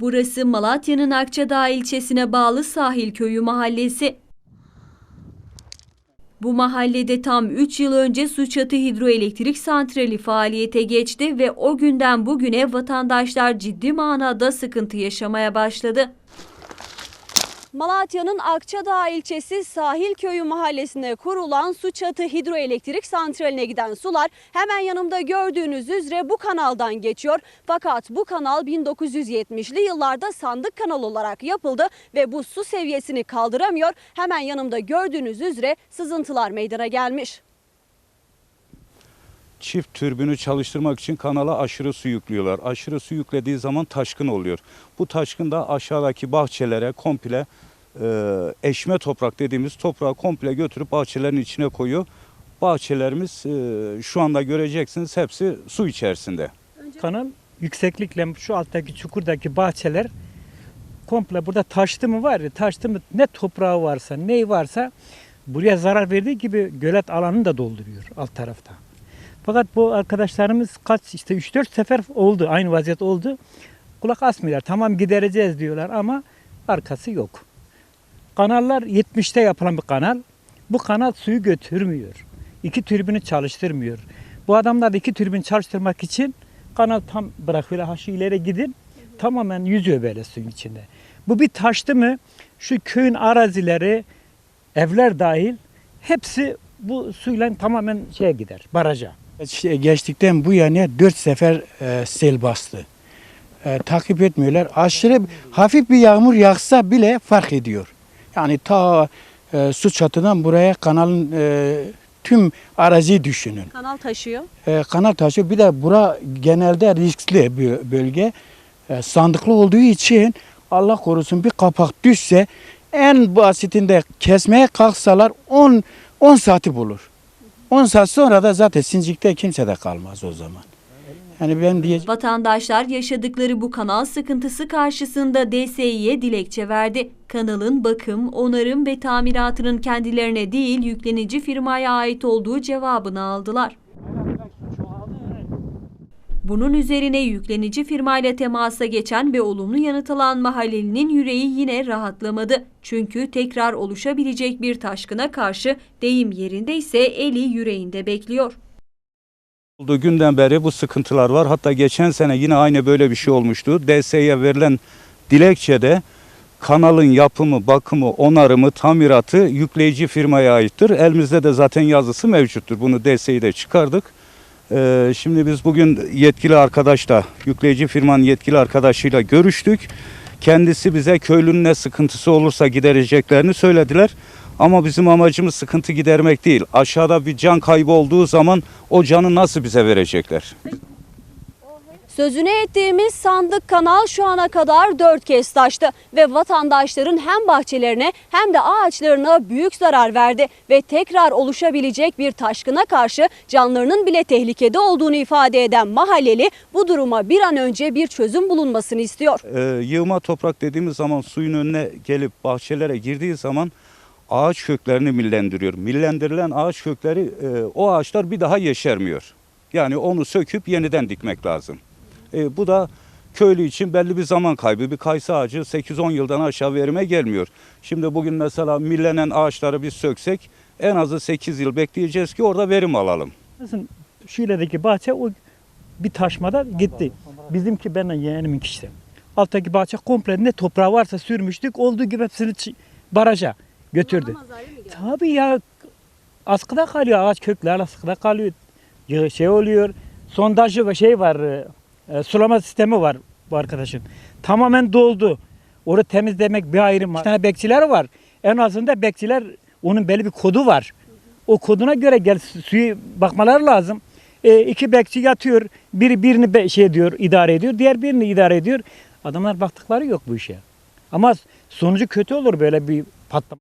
Burası Malatya'nın Akçadağ ilçesine bağlı Sahil Köyü mahallesi. Bu mahallede tam 3 yıl önce Suçatı Hidroelektrik Santrali faaliyete geçti ve o günden bugüne vatandaşlar ciddi manada sıkıntı yaşamaya başladı. Malatya'nın Akçadağ ilçesi Sahil Köyü mahallesine kurulan Suçatı Hidroelektrik Santrali'ne giden sular hemen yanımda gördüğünüz üzere bu kanaldan geçiyor. Fakat bu kanal 1970'li yıllarda sandık kanal olarak yapıldı ve bu su seviyesini kaldıramıyor. Hemen yanımda gördüğünüz üzere sızıntılar meydana gelmiş. çift türbünü çalıştırmak için kanala aşırı su yüklüyorlar. Aşırı su yüklediği zaman taşkın oluyor. Bu taşkın da aşağıdaki bahçelere komple e, eşme toprak dediğimiz toprağı komple götürüp bahçelerin içine koyuyor. Bahçelerimiz e, şu anda göreceksiniz hepsi su içerisinde. Kanal yükseklikle şu alttaki çukurdaki bahçeler komple burada taştı mı var ya taştı mı ne toprağı varsa ne varsa buraya zarar verdiği gibi gölet alanını da dolduruyor alt tarafta. Fakat bu arkadaşlarımız kaç işte 3-4 sefer oldu aynı vaziyet oldu. Kulak asmıyorlar. Tamam gidereceğiz diyorlar ama arkası yok. Kanallar 70'te yapılan bir kanal. Bu kanal suyu götürmüyor. İki türbünü çalıştırmıyor. Bu adamlar da iki türbün çalıştırmak için kanal tam bırakıyorlar. Ha şu ileri gidin. Tamamen yüzüyor böyle suyun içinde. Bu bir taştı mı şu köyün arazileri, evler dahil hepsi bu suyla tamamen şeye gider, baraja. İşte geçtikten bu yana dört sefer e, sel bastı. E, takip etmiyorlar. Aşırı hafif bir yağmur yağsa bile fark ediyor. Yani ta e, su çatıdan buraya kanalın e, tüm araziyi düşünün. Kanal taşıyor. E, kanal taşı bir de bura genelde riskli bir bölge. E, sandıklı olduğu için Allah korusun bir kapak düşse en basitinde kesmeye kalksalar 10 10 saati bulur. 10 saat sonra da zaten sincikte kimse de kalmaz o zaman. Yani ben diyeceğim Vatandaşlar yaşadıkları bu kanal sıkıntısı karşısında DSİ'ye dilekçe verdi. Kanalın bakım, onarım ve tamiratının kendilerine değil yüklenici firmaya ait olduğu cevabını aldılar. Bunun üzerine yüklenici firmayla temasa geçen ve olumlu yanıt alan mahallelinin yüreği yine rahatlamadı. Çünkü tekrar oluşabilecek bir taşkına karşı deyim yerinde ise eli yüreğinde bekliyor. Olduğu günden beri bu sıkıntılar var. Hatta geçen sene yine aynı böyle bir şey olmuştu. DS'ye verilen dilekçede kanalın yapımı, bakımı, onarımı, tamiratı yükleyici firmaya aittir. Elimizde de zaten yazısı mevcuttur. Bunu DS'yi de çıkardık. Ee, şimdi biz bugün yetkili arkadaşla, yükleyici firmanın yetkili arkadaşıyla görüştük. Kendisi bize köylünün ne sıkıntısı olursa gidereceklerini söylediler. Ama bizim amacımız sıkıntı gidermek değil. Aşağıda bir can kaybı olduğu zaman o canı nasıl bize verecekler? Sözünü ettiğimiz sandık kanal şu ana kadar dört kez taştı ve vatandaşların hem bahçelerine hem de ağaçlarına büyük zarar verdi ve tekrar oluşabilecek bir taşkına karşı canlarının bile tehlikede olduğunu ifade eden mahalleli bu duruma bir an önce bir çözüm bulunmasını istiyor. Ee, yığma toprak dediğimiz zaman suyun önüne gelip bahçelere girdiği zaman ağaç köklerini millendiriyor. Millendirilen ağaç kökleri e, o ağaçlar bir daha yeşermiyor. Yani onu söküp yeniden dikmek lazım. E, bu da köylü için belli bir zaman kaybı. Bir kayısı ağacı 8-10 yıldan aşağı verime gelmiyor. Şimdi bugün mesela millenen ağaçları biz söksek en azı 8 yıl bekleyeceğiz ki orada verim alalım. Şu ilerideki bahçe o bir taşmada gitti. Bizimki benimle yeğenimin işte. Alttaki bahçe komple ne toprağı varsa sürmüştük. Olduğu gibi hepsini baraja götürdü. Tabii ya askıda kalıyor ağaç kökler askıda kalıyor. Şey oluyor. Sondajı ve şey var. e, e, sulama sistemi var bu arkadaşın. Tamamen doldu. Orada temizlemek bir ayrım var. Bir tane bekçiler var. En azında bekçiler onun belli bir kodu var. O koduna göre gel su- suyu bakmaları lazım. E, iki bekçi yatıyor. Biri birini be- şey diyor, idare ediyor. Diğer birini idare ediyor. Adamlar baktıkları yok bu işe. Ama sonucu kötü olur böyle bir patlama.